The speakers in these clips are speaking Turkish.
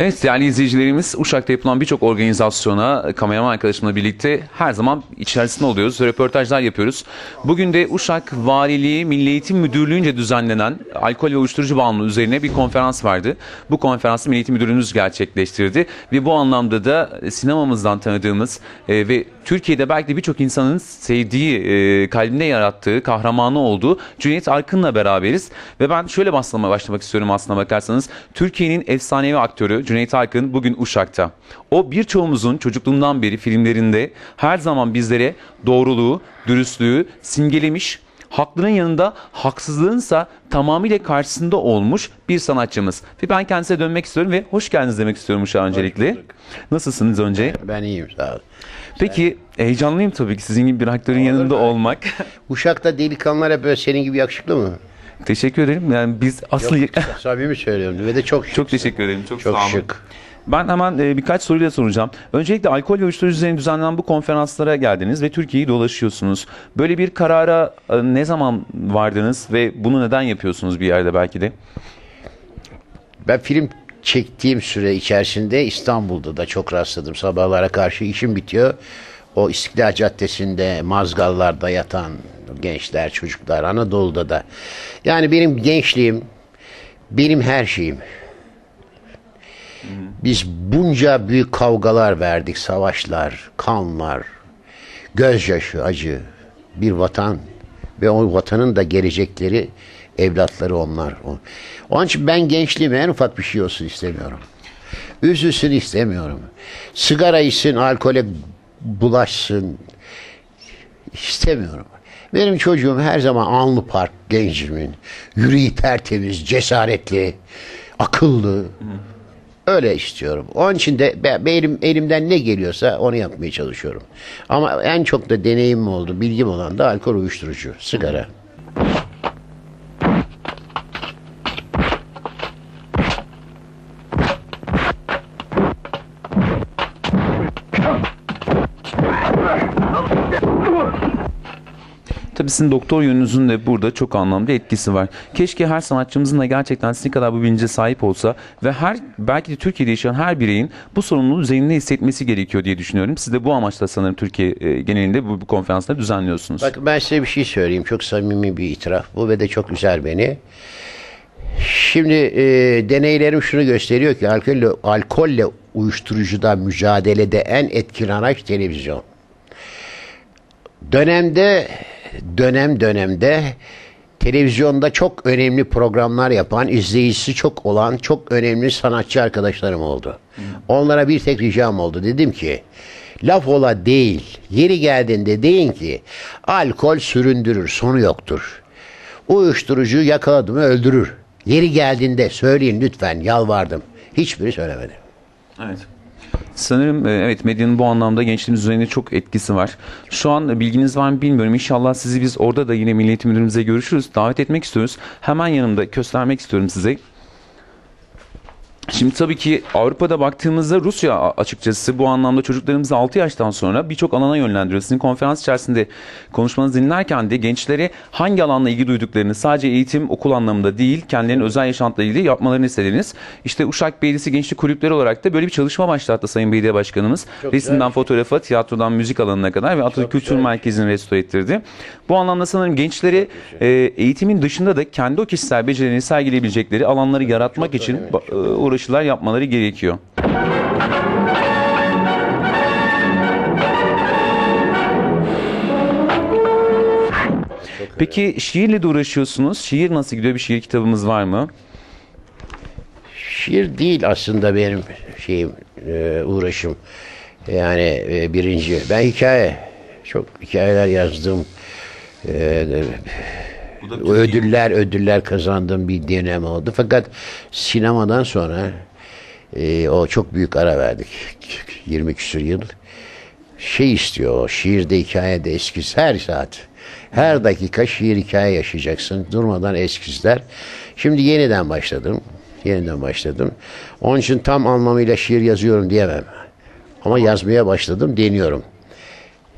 Evet değerli izleyicilerimiz Uşak'ta yapılan birçok organizasyona kameraman arkadaşımla birlikte her zaman içerisinde oluyoruz. Röportajlar yapıyoruz. Bugün de Uşak Valiliği Milli Eğitim Müdürlüğü'nce düzenlenen alkol ve uyuşturucu bağımlılığı üzerine bir konferans vardı. Bu konferansı Milli Eğitim Müdürlüğümüz gerçekleştirdi ve bu anlamda da sinemamızdan tanıdığımız e, ve Türkiye'de belki de birçok insanın sevdiği, e, kalbinde yarattığı, kahramanı olduğu Cüneyt Arkın'la beraberiz. Ve ben şöyle başlama, başlamak istiyorum aslına bakarsanız. Türkiye'nin efsanevi aktörü Cüneyt Arkın bugün Uşak'ta. O birçoğumuzun çocukluğundan beri filmlerinde her zaman bizlere doğruluğu, dürüstlüğü simgelemiş, haklının yanında haksızlığınsa tamamıyla karşısında olmuş bir sanatçımız. Ve ben kendisine dönmek istiyorum ve hoş geldiniz demek istiyorum Uşak öncelikle. Nasılsınız önce? Ben iyiyim sağ ol. Peki heyecanlıyım tabii ki sizin gibi bir aktörün yanında olmak. Uşak'ta delikanlılar hep böyle senin gibi yakışıklı mı? Teşekkür ederim. Yani biz aslı Samimi söylüyorum ve de çok şık. çok teşekkür ederim. Çok, Çok sağ olun. şık. Ben hemen e, birkaç soruyla soracağım. Öncelikle alkol ve uyuşturucu üzerine düzenlenen bu konferanslara geldiniz ve Türkiye'yi dolaşıyorsunuz. Böyle bir karara e, ne zaman vardınız ve bunu neden yapıyorsunuz bir yerde belki de? Ben film çektiğim süre içerisinde İstanbul'da da çok rastladım. Sabahlara karşı işim bitiyor. O İstiklal Caddesi'nde mazgallarda yatan gençler, çocuklar Anadolu'da da. Yani benim gençliğim, benim her şeyim. Biz bunca büyük kavgalar verdik, savaşlar, kanlar, gözyaşı, acı. Bir vatan ve o vatanın da gelecekleri, evlatları onlar. Onun için ben gençliğime en ufak bir şey olsun istemiyorum. Üzülsün istemiyorum. Sigara içsin, alkole bulaşsın istemiyorum. Benim çocuğum her zaman Anlı Park gencimin. Yüreği tertemiz, cesaretli, akıllı. Öyle istiyorum. Onun için de be- benim elimden ne geliyorsa onu yapmaya çalışıyorum. Ama en çok da deneyimim oldu, bilgim olan da alkol uyuşturucu, sigara. Tabii sizin doktor yönünüzün de burada çok anlamda etkisi var. Keşke her sanatçımızın da gerçekten sizin kadar bu bilince sahip olsa ve her belki de Türkiye'de yaşayan her bireyin bu sorumluluğu üzerinde hissetmesi gerekiyor diye düşünüyorum. Siz de bu amaçla sanırım Türkiye e, genelinde bu, bu konferansları düzenliyorsunuz. Bak ben size bir şey söyleyeyim. Çok samimi bir itiraf bu ve de çok üzer beni. Şimdi e, deneylerim şunu gösteriyor ki alkolle, alkolle uyuşturucuda mücadelede en etkili araç televizyon. Dönemde dönem dönemde televizyonda çok önemli programlar yapan, izleyicisi çok olan çok önemli sanatçı arkadaşlarım oldu. Onlara bir tek ricam oldu. Dedim ki laf ola değil, yeri geldiğinde deyin ki alkol süründürür, sonu yoktur. Uyuşturucu yakaladı mı öldürür. Yeri geldiğinde söyleyin lütfen yalvardım. Hiçbiri söylemedi. Evet. Sanırım e, evet medyanın bu anlamda gençliğimiz üzerinde çok etkisi var. Şu an bilginiz var mı bilmiyorum. İnşallah sizi biz orada da yine Milli Eğitim Müdürümüze görüşürüz. Davet etmek istiyoruz. Hemen yanımda göstermek istiyorum size. Şimdi tabii ki Avrupa'da baktığımızda Rusya açıkçası bu anlamda çocuklarımızı 6 yaştan sonra birçok alana yönlendiriyor. Sizin konferans içerisinde konuşmanızı dinlerken de gençlere hangi alanla ilgi duyduklarını sadece eğitim, okul anlamında değil, kendilerinin özel yaşantılarıyla ilgili yapmalarını istediniz. İşte Uşak Belediyesi Gençlik Kulüpleri olarak da böyle bir çalışma başlattı Sayın Belediye Başkanımız. Çok Resimden güzel. fotoğrafa, tiyatrodan müzik alanına kadar ve Atatürk Kültür güzel. Merkezi'ni restore ettirdi. Bu anlamda sanırım gençleri e, eğitimin dışında da kendi o kişisel becerilerini sergileyebilecekleri alanları yaratmak için önemli, uğraşılar yapmaları gerekiyor. Peki şiirle de uğraşıyorsunuz. Şiir nasıl gidiyor? Bir şiir kitabımız var mı? Şiir değil aslında benim şeyim e, uğraşım. Yani e, birinci. Ben hikaye çok hikayeler yazdım. E, ödüller ödüller kazandığım bir dönem oldu. Fakat sinemadan sonra e, o çok büyük ara verdik. 20 küsur yıl. Şey istiyor o şiirde hikayede eskiz her saat. Her dakika şiir hikaye yaşayacaksın. Durmadan eskizler. Şimdi yeniden başladım. Yeniden başladım. Onun için tam anlamıyla şiir yazıyorum diyemem. Ama yazmaya başladım, deniyorum.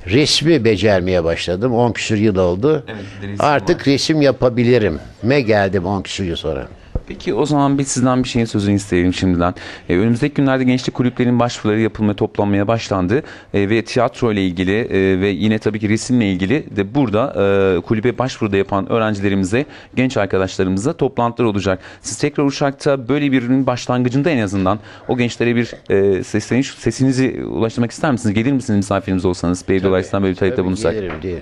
Resmi becermeye başladım. 10 küsur yıl oldu. Evet, bir de resim Artık resim yapabilirim. Me geldim 10 küsur yıl sonra. Peki o zaman biz sizden bir şeyin sözünü isteyelim şimdiden. Ee, önümüzdeki günlerde gençlik kulüplerinin başvuruları yapılmaya, toplanmaya başlandı. Ee, ve tiyatro ile ilgili e, ve yine tabii ki resimle ilgili de burada e, kulübe başvuruda yapan öğrencilerimize, genç arkadaşlarımıza toplantılar olacak. Siz tekrar Uşak'ta böyle bir ürünün başlangıcında en azından o gençlere bir e, sesleniş, sesinizi ulaştırmak ister misiniz? Gelir misiniz misafirimiz olsanız? Belediye bir talepte Tabii bulunsak. gelirim diye.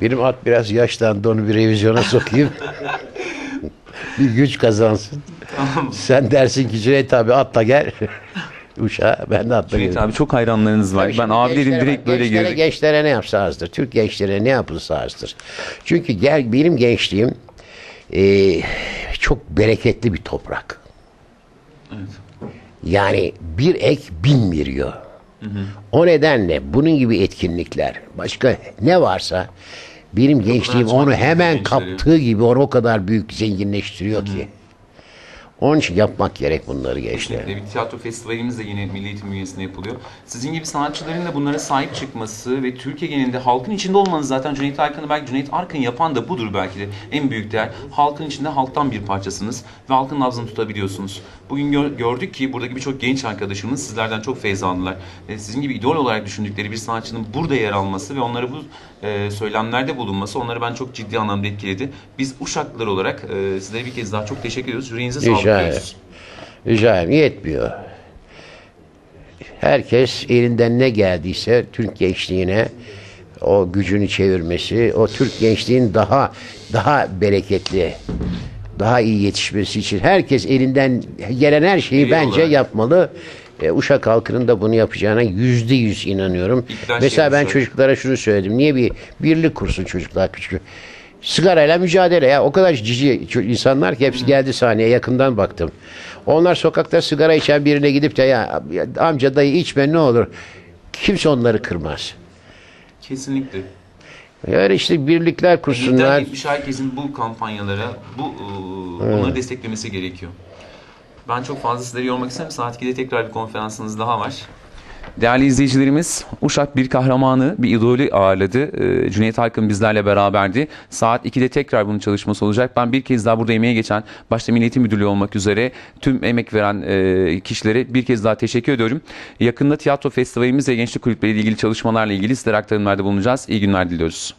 Benim at biraz yaşlandı onu bir revizyona sokayım. bir güç kazansın. Sen dersin ki Cüneyt abi atla gel. Uşağa ben de atla Cüneyt gelirim. abi çok hayranlarınız var. Tabii ben abilerim gençlere direkt böyle gençlere, girdik. gençlere ne yapsa azdır. Türk gençlere ne yapılsa azdır. Çünkü gel benim gençliğim e, çok bereketli bir toprak. Yani bir ek bin veriyor. O nedenle bunun gibi etkinlikler başka ne varsa benim gençliğim onu hemen kaptığı gibi onu o kadar büyük zenginleştiriyor ki. Onun için yapmak gerek bunları. Kesinlikle. Bir tiyatro festivalimiz de yine Milli Eğitim bünyesinde yapılıyor. Sizin gibi sanatçıların da bunlara sahip çıkması ve Türkiye genelinde halkın içinde olmanız zaten Cüneyt Arkın'ı belki Cüneyt Arkın yapan da budur belki de en büyük değer. Halkın içinde halktan bir parçasınız ve halkın nabzını tutabiliyorsunuz. Bugün gör- gördük ki buradaki birçok genç arkadaşımız sizlerden çok feyz aldılar. E, sizin gibi idol olarak düşündükleri bir sanatçının burada yer alması ve onlara bu e, söylemlerde bulunması onları ben çok ciddi anlamda etkiledi. Biz Uşaklılar olarak e, sizlere bir kez daha çok teşekkür ediyoruz. Yüreğinize sağlık Rica ederim. Yetmiyor. Herkes elinden ne geldiyse Türk gençliğine o gücünü çevirmesi, o Türk gençliğin daha daha bereketli, daha iyi yetişmesi için herkes elinden gelen her şeyi Birey bence olarak. yapmalı. E, Uşak halkının da bunu yapacağına yüzde yüz inanıyorum. İkna Mesela ben olsa- çocuklara şunu söyledim. Niye bir birlik kursun çocuklar küçük? Sigarayla mücadele ya. O kadar cici insanlar ki hepsi geldi sahneye yakından baktım. Onlar sokakta sigara içen birine gidip de ya, amca dayı içme ne olur. Kimse onları kırmaz. Kesinlikle. Yani işte birlikler Lider kursunlar. gitmiş herkesin bu kampanyalara, bu e, onları desteklemesi gerekiyor. Ben çok fazla sizleri yormak istemem. Saat 2'de tekrar bir konferansınız daha var. Değerli izleyicilerimiz, Uşak bir kahramanı, bir idolü ağırladı. Ee, Cüneyt Arkın bizlerle beraberdi. Saat 2'de tekrar bunun çalışması olacak. Ben bir kez daha burada emeğe geçen, başta Milli Müdürlüğü olmak üzere tüm emek veren e, kişilere bir kez daha teşekkür ediyorum. Yakında tiyatro festivalimiz ve gençlik kulüpleri ile ilgili çalışmalarla ilgili sizlere aktarımlarda bulunacağız. İyi günler diliyoruz.